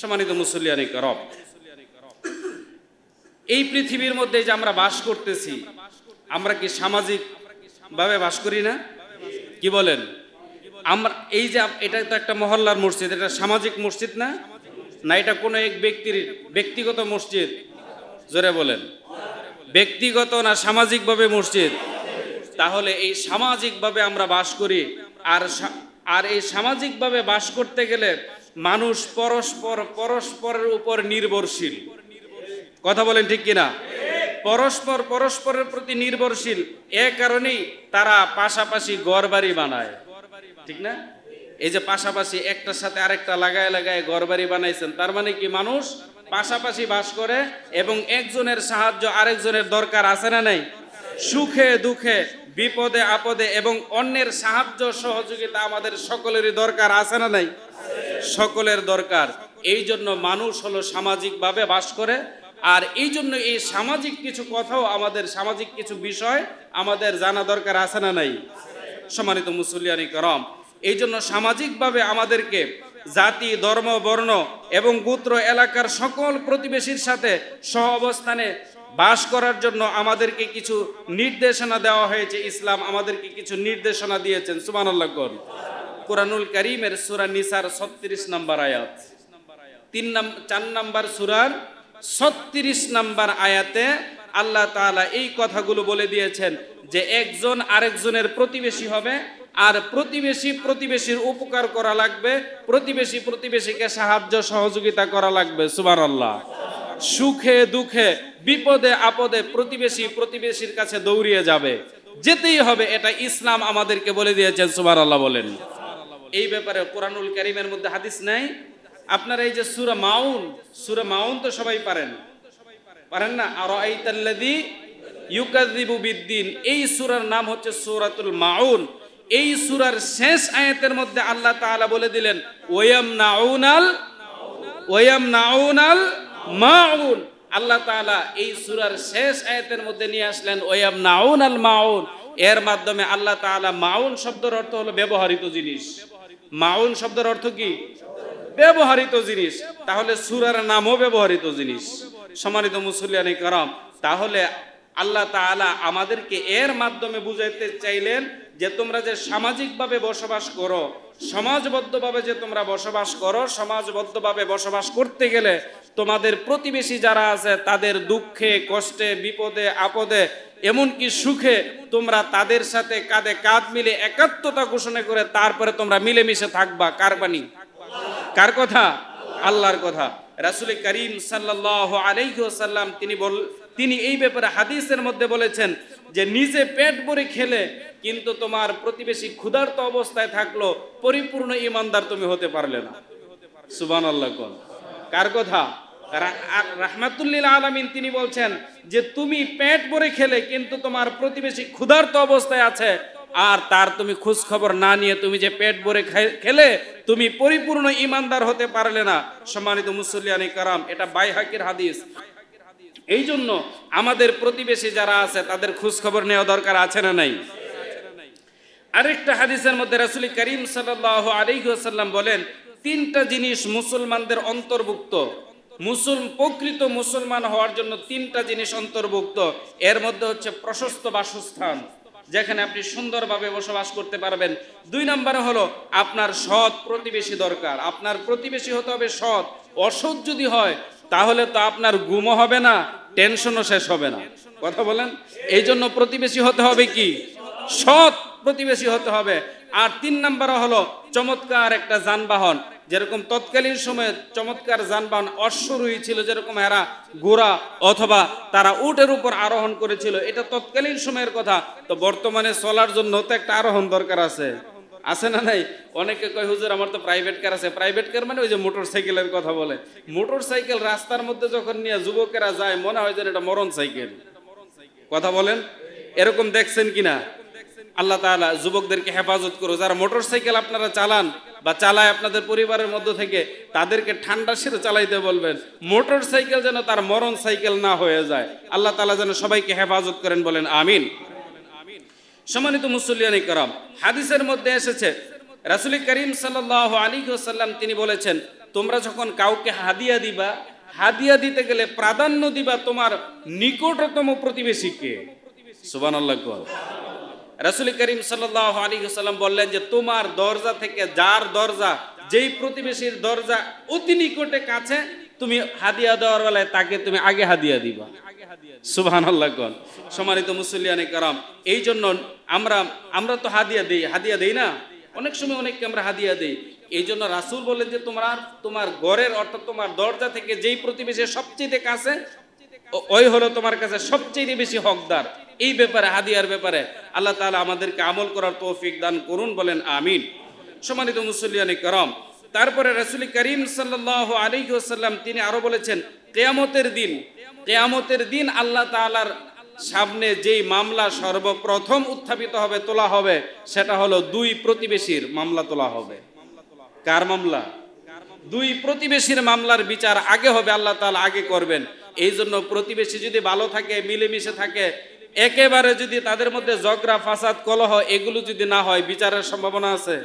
সম্মানিত মুসল্লিয়ানি করব এই পৃথিবীর মধ্যে যে আমরা বাস করতেছি, আমরা কি সামাজিক ভাবে বাস করি না? কি বলেন? আমরা, এই যে এটা তো একটা মহল্লার মসজিদ, এটা সামাজিক মসজিদ না? না, এটা কোনো এক ব্যক্তির ব্যক্তিগত মসজিদ? জোরে বলেন। ব্যক্তিগত না সামাজিকভাবে মসজিদ? তাহলে এই সামাজিকভাবে আমরা বাস করি, আর আর এই সামাজিকভাবে বাস করতে গেলে মানুষ পরস্পর, পরস্পরের উপর নির্ভরশীল। কথা বলেন ঠিক কিনা? পরস্পর, পরস্পরের প্রতি নির্ভরশীল। এ কারণেই তারা পাশাপাশি ঘরবাড়ি বানায়। ঠিক না? এই যে পাশাপাশি একটার সাথে আরেকটা লাগায় লাগায় ঘরবাড়ি বানাইছেন, তার মানে কি মানুষ পাশাপাশি বাস করে এবং একজনের সাহায্য আরেকজনের দরকার আছে না নাই? সুখে, দুঃখে বিপদে, আপদে এবং অন্যের সাহায্য সহযোগিতা আমাদের সকলেরই দরকার, আছে না নাই? সকলের দরকার। এই জন্য মানুষ হলো সামাজিকভাবে বাস করে। আর এই জন্য এই সামাজিক কিছু কথাও আমাদের সামাজিক কিছু বিষয় আমাদের জানা দরকার, আছে না নাই? সম্মানিত মুসলিয়ানি করম এই জন্য সামাজিকভাবে আমাদেরকে জাতি, ধর্ম, বর্ণ এবং গোত্র, এলাকার সকল প্রতিবেশীর সাথে সহ অবস্থানে বাস করার জন্য আমাদেরকে কিছু নির্দেশনা দেওয়া হয়েছে। ইসলাম আমাদেরকে কিছু নির্দেশনা দিয়েছেন। সুমান আল্লাহ কোরআনুল করিমের সুরা নিসার ছত্রিশ নম্বর আয়াত। তিন নাম, চার নাম্বার সুরার ছত্রিশ নাম্বার আয়াতে আল্লাহ তাআলা এই কথাগুলো বলে দিয়েছেন যে একজন আরেকজনের প্রতিবেশী হবে আর প্রতিবেশী প্রতিবেশীর উপকার করা লাগবে, প্রতিবেশী প্রতিবেশীকে সাহায্য সহযোগিতা করা লাগবে। সুবার আল্লাহ সুখে দুঃখে, বিপদে আপদে প্রতিবেশী প্রতিবেশীর কাছে দৌড়িয়ে যাবে। যেতেই হবে, এটা ইসলাম আমাদেরকে বলে দিয়েছেন সুবার আল্লাহ বলেন। এই ব্যাপারে কোরআনুল কারিমের মধ্যে হাদিস নাই। আপনার এই যে সুরা মাউন সুরা মাউন তো সবাই পারেন। পারেন না? আর আইতাল্লাদি ইউকাযিবু বিদ্দিন। এই সূরার নাম হচ্ছে সূরাতুল মাউন। এই সুরার শেষ আয়াতের মধ্যে আল্লাহ তাআলা বলে দিলেন ওয়াম নাউনাল ওয়াম নাউনাল মাউন। আল্লাহ তাআলা এই সূরার শেষ আয়াতের মধ্যে নিয়ে আসলেন, ওয়াম নাউনাল মাউন। এর মাধ্যমে আল্লাহ তাআলা মাউন শব্দের অর্থ হলো ব্যবহৃত জিনিস। মাউন শব্দের অর্থ কি? ব্যবহৃত জিনিস। তাহলে সুরার নামও ব্যবহৃত জিনিস। সম্মানিত মুসলিয়ানি কারাম, তাহলে আল্লাহ তাআলা আমাদেরকে এর মাধ্যমে বুঝাইতে চাইলেন যে তোমরা যে সামাজিকভাবে বসবাস করো, সমাজবদ্ধভাবে যে তোমরা বসবাস করো, সমাজবদ্ধভাবে বসবাস করতে গেলে তোমাদের প্রতিবেশী যারা আছে, তাদের দুঃখে, কষ্টে, বিপদে, আপদে, এমনকি সুখে তোমরা তাদের সাথে কাঁধে কাঁধ মিলে একাত্মতা ঘোষণা করে তারপরে তোমরা মিলেমিশে থাকবা। কার বাণী? কার কথা? আল্লাহর কথা। রাসুল করিম সাল্লাহ আলাইসাল্লাম তিনি বল তিনি এই ব্যাপারে হাদিসের মধ্যে বলেছেন যে নিজে পেট ভরে খেলে কিন্তু তোমার প্রতিবেশী ক্ষুধার্ত অবস্থায় থাকল, পরিপূর্ণ ইমানদার তুমি হতে পারলে না। সুবান আল্লাহ কার কথা? রাহমাতুল্লিল আলামিন তিনি বলছেন যে তুমি পেট ভরে খেলে কিন্তু তোমার প্রতিবেশী ক্ষুধার্ত অবস্থায় আছে, আর তার তুমি খোঁজ খবর না নিয়ে তুমি যে পেট ভরে খেলে, তুমি পরিপূর্ণ ইমানদার হতে পারলে না। সম্মানিত মুসল্লিয়ানি কারাম, এটা বাইহাকির হাদিস। এই জন্য আমাদের প্রতিবেশী যারা আছে, তাদের খোঁজ খবর নেওয়া দরকার আছে না নাই? আরেকটা হাদিসের মধ্যে রাসুল করিম সাল্লাহ আলাইসাল্লাম বলেন, তিনটা জিনিস মুসলমানদের অন্তর্ভুক্ত। মুসল, প্রকৃত মুসলমান হওয়ার জন্য তিনটা জিনিস অন্তর্ভুক্ত। এর মধ্যে হচ্ছে প্রশস্ত বাসস্থান, যেখানে আপনি সুন্দরভাবে বসবাস করতে পারবেন। দুই নম্বরে হলো, আপনার সৎ প্রতিবেশী দরকার। আপনার প্রতিবেশী হতে হবে সৎ। অসৎ যদি হয় তাহলে তো আপনার গুমও হবে না টেনশনও শেষ হবে না। কথা বলেন? এই জন্য প্রতিবেশী হতে হবে কি? সৎ প্রতিবেশী হতে হবে। আর তিন নম্বর হলো চমৎকার একটা যানবাহন। যেরকম তৎকালীন সময়ে চমৎকার যানবাহন অশ্বরোহী ছিল, যেরকম এরা ঘোড়া অথবা তারা উটের উপর আরোহণ করেছিল, এটা তৎকালীন সময়ের কথা। তো বর্তমানে চলার জন্য তো একটা আরোহণ দরকার আছে। আছে না নাই? অনেকে কয়, হুজুর, আমার তো প্রাইভেট কার আছে। প্রাইভেট কার মানে ওই যে মোটর সাইকেলের কথা বলে। মোটর সাইকেল রাস্তার মধ্যে যখন নিয়ে যুবকেরা যায়, মনে হয় যেন এটা মরণ সাইকেল কথা বলেন? এরকম দেখছেন কিনা? আল্লাহ তাআলা যুবকদেরকে হেফাজত করো যারা মোটর সাইকেল আপনারা চালান বা চালায় আপনাদের পরিবারের মধ্য থেকে, তাদেরকে ঠান্ডা সেরে চালাইতে বলবেন। মোটর সাইকেল যেন তার মরণ সাইকেল না হয়ে যায়। আল্লাহ তাআলা যেন সবাইকে হেফাজত করেন বলেন, আমিন। সম্মানিত মুসল্লিয়ানি কারাম হাদিসের মধ্যে এসেছে, রাসুল করিম সাল্লাহ আলী সাল্লাম তিনি বলেছেন, তোমরা যখন কাউকে হাদিয়া দিবা, হাদিয়া দিতে গেলে প্রাধান্য দিবা তোমার নিকটতম প্রতিবেশীকে সুবান আল্লাহ রাসুল করিম সাল্লাহ আলী সাল্লাম বললেন যে, তোমার দরজা থেকে যার দরজা, যেই প্রতিবেশীর দরজা অতি নিকটে কাছে, তুমি হাদিয়া দেওয়ার বেলায় তাকে তুমি আগে হাদিয়া দিবা। সুবহান কারাম, এই জন্য আমরা আমরা তো হাদিয়া দেই হাদিয়া দেই না? অনেক সময় অনেককে আমরা হাদিয়া দেই। এই জন্য রাসুল যে তোমার তোমার অর্থাৎ তোমার দরজা থেকে যেই প্রতিবেশী সবচেয়ে কাছে ওই হলো তোমার কাছে সবচেয়ে বেশি হকদার। এই ব্যাপারে, হাদিয়ার ব্যাপারে আল্লাহ তাআলা আমাদেরকে আমল করার তৌফিক দান করুন বলেন, আমিন। সম্মানিত মুসল্লিয়ানি করম তারপরে রাসূল করিম সাল্লাল্লাহু আলাইহি ওয়াসাল্লাম তিনি আরও বলেছেন, কিয়ামতের দিন কিয়ামতের দিন আল্লাহ তাআলার সামনে যেই মামলা সর্বপ্রথম উত্থাপিত হবে, তোলা হবে, সেটা হলো দুই প্রতিবেশীর মামলা তোলা হবে। কার মামলা? দুই প্রতিবেশীর মামলার বিচার আগে হবে, আল্লাহ তাআলা আগে করবেন। এই জন্য প্রতিবেশী যদি ভালো থাকে, মিলেমিশে থাকে, একেবারে যদি তাদের মধ্যে ঝগড়া, ফাসাদ, কলহ এগুলো যদি না হয়, বিচারের সম্ভাবনা আছে?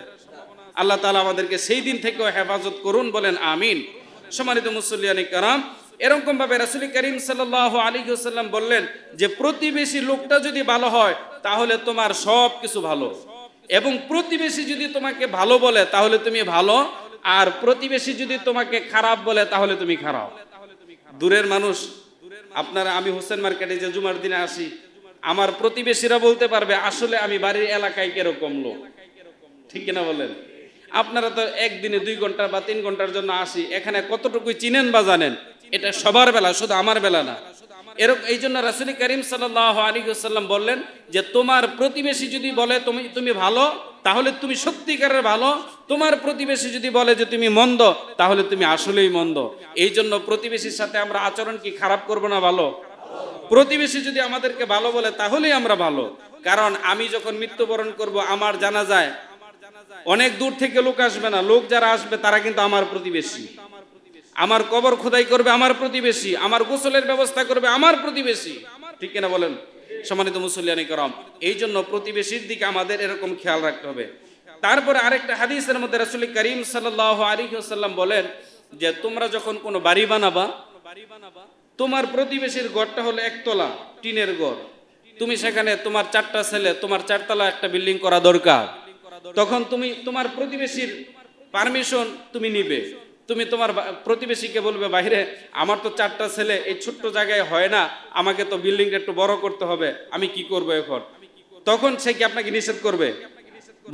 আল্লাহ তালা আমাদেরকে সেই দিন থেকেও হেফাজত করুন বলেন, আমিন। সম্মানিত মুসল্লিয়ানি কারাম এরকম ভাবে রাসূল করিম সাল্লাল্লাহু আলাইহি ওয়াসাল্লাম বললেন যে, প্রতিবেশী লোকটা যদি ভালো হয়, তাহলে তোমার সব কিছু ভালো। এবং প্রতিবেশী যদি তোমাকে ভালো বলে, তাহলে তুমি ভালো। আর প্রতিবেশী যদি তোমাকে খারাপ বলে, তাহলে তুমি খারাপ। দূরের মানুষ, আপনারা, আমি হোসেন মার্কেটে যে জুমার দিনে আসি, আমার প্রতিবেশীরা বলতে পারবে, আসলে আমি বাড়ির এলাকায় কীরকম লোক। ঠিক কিনা বলেন? আপনারা তো একদিনে দুই ঘণ্টা বা তিন ঘণ্টার জন্য আসি, এখানে কতটুকু চিনেন বা জানেন? এটা সবার বেলা, শুধু আমার বেলা না। এরকম এই জন্য রাসুল করিম সাল্লাহ আলী সাল্লাম বললেন যে, তোমার প্রতিবেশী যদি বলে তুমি তুমি ভালো, তাহলে তুমি সত্যিকারের ভালো। তোমার প্রতিবেশী যদি বলে যে তুমি মন্দ, তাহলে তুমি আসলেই মন্দ। এই জন্য প্রতিবেশীর সাথে আমরা আচরণ কি খারাপ করব না ভালো? প্রতিবেশী যদি আমাদেরকে ভালো বলে, তাহলেই আমরা ভালো। কারণ আমি যখন মৃত্যুবরণ করব, আমার জানা যায় অনেক দূর থেকে লোক আসবে না। লোক যারা আসবে, তারা কিন্তু আমার প্রতিবেশী। আমার কবর খোদাই করবে আমার প্রতিবেশী। আমার গোসলের ব্যবস্থা করবে আমার প্রতিবেশী। ঠিক কিনা বলেন? সম্মানিত মুসল্লিয়ানি করম, এই জন্য প্রতিবেশীর দিকে আমাদের এরকম খেয়াল রাখতে হবে। তারপরে আরেকটা হাদিসের মধ্যে রাসুল করিম সাল্লাল্লাহু আলাইহি ওয়াসাল্লাম বলেন যে, তোমরা যখন কোনো বাড়ি বানাবা, তোমার প্রতিবেশীর ঘরটা হলো একতলা, টিনের ঘর। তুমি সেখানে তোমার চারটা ছেলে, তোমার চারতলা একটা বিল্ডিং করা দরকার। তখন তুমি তোমার প্রতিবেশীর পারমিশন তুমি নিবে। তুমি তোমার প্রতিবেশীকে বলবে বাইরে আমার তো চারটা ছেলে, এই ছোট্ট জায়গায় হয় না, আমাকে তো বিল্ডিংটা একটু বড় করতে হবে, আমি কি করব এখন? তখন সে কি আপনাকে নিষেধ করবে?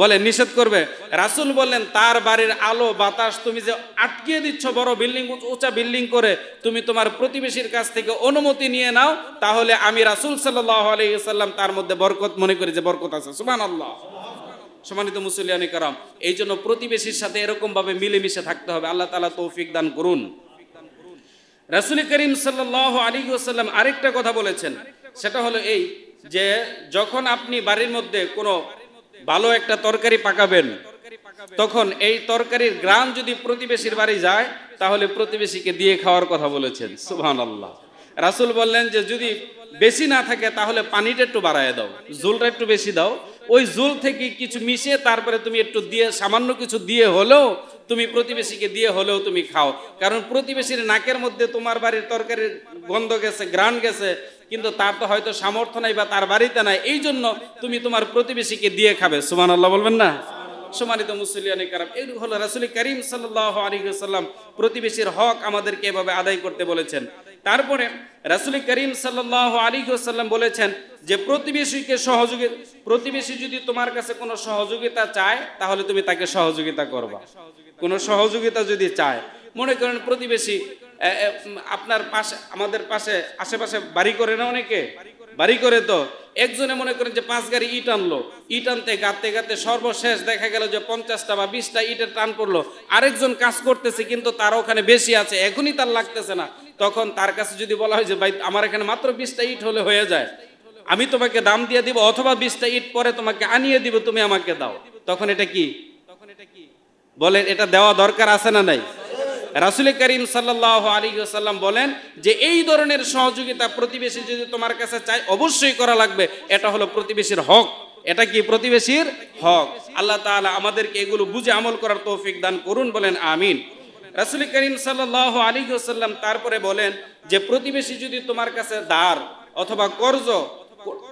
বলে, নিষেধ করবে। রাসুল বললেন, তার বাড়ির আলো, বাতাস তুমি যে আটকিয়ে দিচ্ছ, বড় বিল্ডিং উঁচা বিল্ডিং করে, তুমি তোমার প্রতিবেশীর কাছ থেকে অনুমতি নিয়ে নাও, তাহলে আমি রাসুল সাল্লাহ আলাইসাল্লাম তার মধ্যে বরকত মনে করি যে বরকত আছে। সুমান আল্লাহ সম্মানিত মুসলিয়ানি কারাম, এই জন্য প্রতিবেশীর সাথে এরকম ভাবে মিলেমিশে থাকতে হবে। আল্লাহ তালা তৌফিক দান করুন। রাসুল করিম সাল্লাহ আলী ওসাল্লাম আরেকটা কথা বলেছেন। সেটা হলো এই যে, যখন আপনি বাড়ির মধ্যে কোনো ভালো একটা তরকারি পাকাবেন, তখন এই তরকারির গ্রাম যদি প্রতিবেশীর বাড়ি যায়, তাহলে প্রতিবেশীকে দিয়ে খাওয়ার কথা বলেছেন। সুবহান আল্লাহ রাসুল বললেন যে, যদি বেশি না থাকে, তাহলে পানিটা একটু বাড়ায় দাও জুলটা একটু বেশি দাও ওই জুল থেকে কিছু মিশিয়ে তারপরে তুমি একটু দিয়ে, সামান্য কিছু দিয়ে হলেও তুমি প্রতিবেশীকে দিয়ে হলেও তুমি খাও। কারণ প্রতিবেশীর নাকের মধ্যে তোমার বাড়ির তরকারির গন্ধ গেছে গ্রান গেছে, কিন্তু তার তো হয়তো সামর্থ্য নাই বা তার বাড়িতে নাই। এই জন্য তুমি তোমার প্রতিবেশীকে দিয়ে খাবে। সুমান আল্লাহ বলবেন না? সম্মানিত মুসলিয়ানি কারাম, এই হলো রাসুল করিম সাল্লাহ আলী সাল্লাম প্রতিবেশীর হক আমাদেরকে এভাবে আদায় করতে বলেছেন। তারপরে রাসুল করিম সাল্লাহ আলী সাল্লাম বলেছেন যে, প্রতিবেশীকে সহযোগী, প্রতিবেশী যদি তোমার কাছে কোনো সহযোগিতা চায়, তাহলে তুমি তাকে সহযোগিতা করবা। কোনো সহযোগিতা যদি চায়, মনে করেন প্রতিবেশী আপনার পাশে, আমাদের পাশে, আশেপাশে বাড়ি করে না অনেকে? বাড়ি করে তো একজনে মনে করেন যে পাঁচ গাড়ি ইট আনলো, ইট আনতে গাতে গাতে সর্বশেষ দেখা গেল যে পঞ্চাশটা বা বিশটা ইটের টান পড়ল। আরেকজন কাজ করতেছে কিন্তু তার ওখানে বেশি আছে, এখনই তার লাগতেছে না। তখন তার কাছে যদি বলা হয় যে, ভাই, আমার এখানে মাত্র বিশটা ইট হলে হয়ে যায়। আমি তোমাকে দাম দিয়ে দিব অথবা বিশটা ইট পরে তোমাকে আনিয়ে দিব, তুমি আমাকে দাও। তখন এটা কি? তখন এটা কি বলেন, এটা দেওয়া দরকার আছে না নাই? রাসুল করিম সাল্লাহ আলী সাল্লাম বলেন যে এই ধরনের সহযোগিতা প্রতিবেশী যদি তোমার কাছে চাই অবশ্যই করা লাগবে। এটা হলো প্রতিবেশীর হক। এটা কি প্রতিবেশীর হক? আল্লাহ তাআলা আমাদেরকে এগুলো বুঝে আমল করার তৌফিক দান করুন, বলেন আমিন। রাসুল করিম সাল্লাহ আলী সাল্লাম তারপরে বলেন যে প্রতিবেশী যদি তোমার কাছে দার অথবা কর্জ,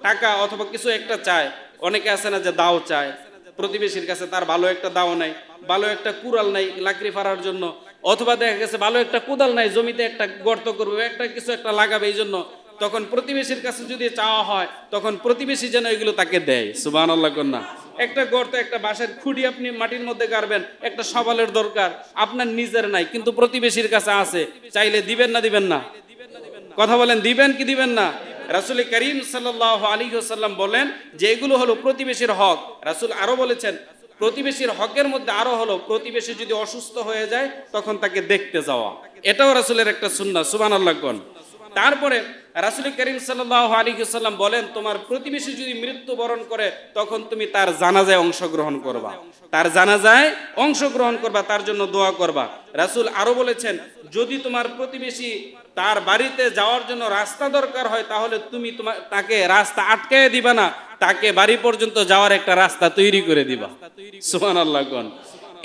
টাকা অথবা কিছু একটা চায়, অনেকে আছে না যে দাও চায়। প্রতিবেশীর কাছে তার ভালো একটা দাও নাই, ভালো একটা কুড়াল নাই, লাকড়ি ফাড়ার জন্য অথবা দেখা গেছে ভালো একটা কোদাল নাই, জমিতে একটা গর্ত করবে, একটা কিছু একটা লাগাবে, এই জন্য তখন প্রতিবেশীর কাছে যদি চাওয়া হয়, তখন প্রতিবেশী যেন এগুলো তাকে দেয়। সুবাহ আল্লাহ কন্যা একটা গর্ত, একটা বাঁশের খুঁড়ি আপনি মাটির মধ্যে গাড়বেন, একটা সবালের দরকার, আপনার নিজের নাই, কিন্তু প্রতিবেশীর কাছে আছে, চাইলে দিবেন না দিবেন না। কথা বলেন, দিবেন কি দিবেন না? রাসুল করিম সাল্লাহ আলী সাল্লাম বলেন যে এগুলো হলো প্রতিবেশীর হক। রাসুল আরও বলেছেন প্রতিবেশীর হকের মধ্যে আরও হলো, প্রতিবেশী যদি অসুস্থ হয়ে যায়, তখন তাকে দেখতে যাওয়া। এটাও রাসুলের একটা সুন্না সুবান আল্লাহ তারপরে রাসুল করিম সাল্লাহ আলী সাল্লাম বলেন, তোমার প্রতিবেশী যদি মৃত্যুবরণ করে, তখন তুমি তার জানাজায় অংশগ্রহণ করবা। তার জানাজায় অংশগ্রহণ করবা, তার জন্য দোয়া করবা। রাসুল আরও বলেছেন, যদি তোমার প্রতিবেশী তার বাড়িতে যাওয়ার জন্য রাস্তা দরকার হয়, তাহলে তুমি তোমার তাকে রাস্তা আটকায় দিবা না, তাকে বাড়ি পর্যন্ত যাওয়ার একটা রাস্তা তৈরি করে দিবা। সুহান আল্লাহ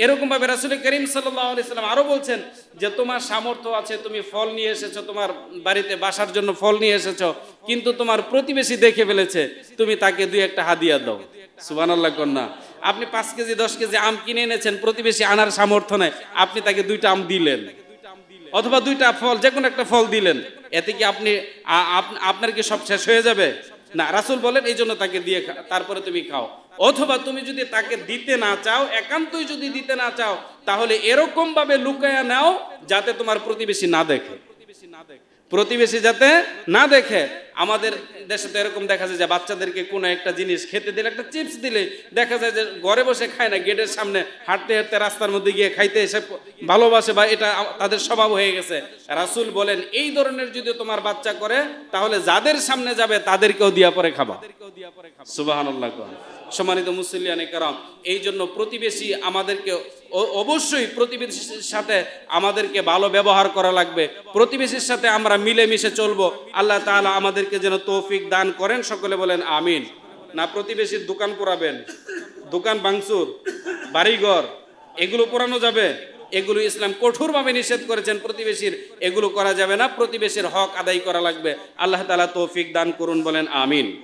এরকম ভাবে রাসুল করিম সাল্লাম আরও বলছেন যে, তোমার সামর্থ্য আছে, তুমি ফল নিয়ে এসেছ, তোমার বাড়িতে বাসার জন্য ফল নিয়ে এসেছ, কিন্তু তোমার প্রতিবেশী দেখে ফেলেছে, তুমি তাকে দুই একটা হাদিয়া দাও। সুবান আল্লাহ কন্যা আপনি পাঁচ কেজি, দশ কেজি আম কিনে এনেছেন, প্রতিবেশী আনার সামর্থ্য নেই, আপনি তাকে দুইটা আম দিলেন। অথবা দুইটা ফল যে কোনো একটা ফল দিলেন। এতে কি আপনি আপনার কি সব শেষ হয়ে যাবে? না, রাসুল বলেন এই জন্য তাকে দিয়ে তারপরে তুমি খাও। অথবা তুমি যদি তাকে দিতে না চাও, একান্তই যদি দিতে না চাও, তাহলে এরকম ভাবে লুকায়া নাও, যাতে তোমার প্রতিবেশী না দেখে। প্রতিবেশী যাতে না দেখে, আমাদের দেশে তো এরকম দেখা যায় যে বাচ্চাদেরকে কোনো একটা জিনিস খেতে দিলে, একটা চিপস দিলে দেখা যায় যে ঘরে বসে খায় না, গেটের সামনে হাঁটতে হাঁটতে রাস্তার মধ্যে গিয়ে খাইতে এসে ভালোবাসে বা এটা তাদের স্বভাব হয়ে গেছে। রাসুল বলেন, এই ধরনের যদি তোমার বাচ্চা করে, তাহলে যাদের সামনে যাবে তাদেরকেও দিয়া পরে খাবা। সুবাহান্লাহ সম্মানিত মুসলিয়ানি কারণ এই জন্য প্রতিবেশী আমাদেরকে অবশ্যই প্রতিবেশীর সাথে আমাদেরকে ভালো ব্যবহার করা লাগবে। প্রতিবেশীর সাথে আমরা মিলেমিশে চলবো। আল্লাহ তাআলা আমাদেরকে যেন তৌফিক দান করেন। সকলে বলেন আমিন। না, প্রতিবেশীর দোকান পোড়াবেন। দোকান ভাঙচুর, বাড়িঘর, এগুলো পোড়ানো যাবে। এগুলো ইসলাম কঠোরভাবে নিষেধ করেছেন প্রতিবেশীর। এগুলো করা যাবে না। প্রতিবেশীর হক আদায় করা লাগবে। আল্লাহ তালা তৌফিক দান করুন বলেন আমিন।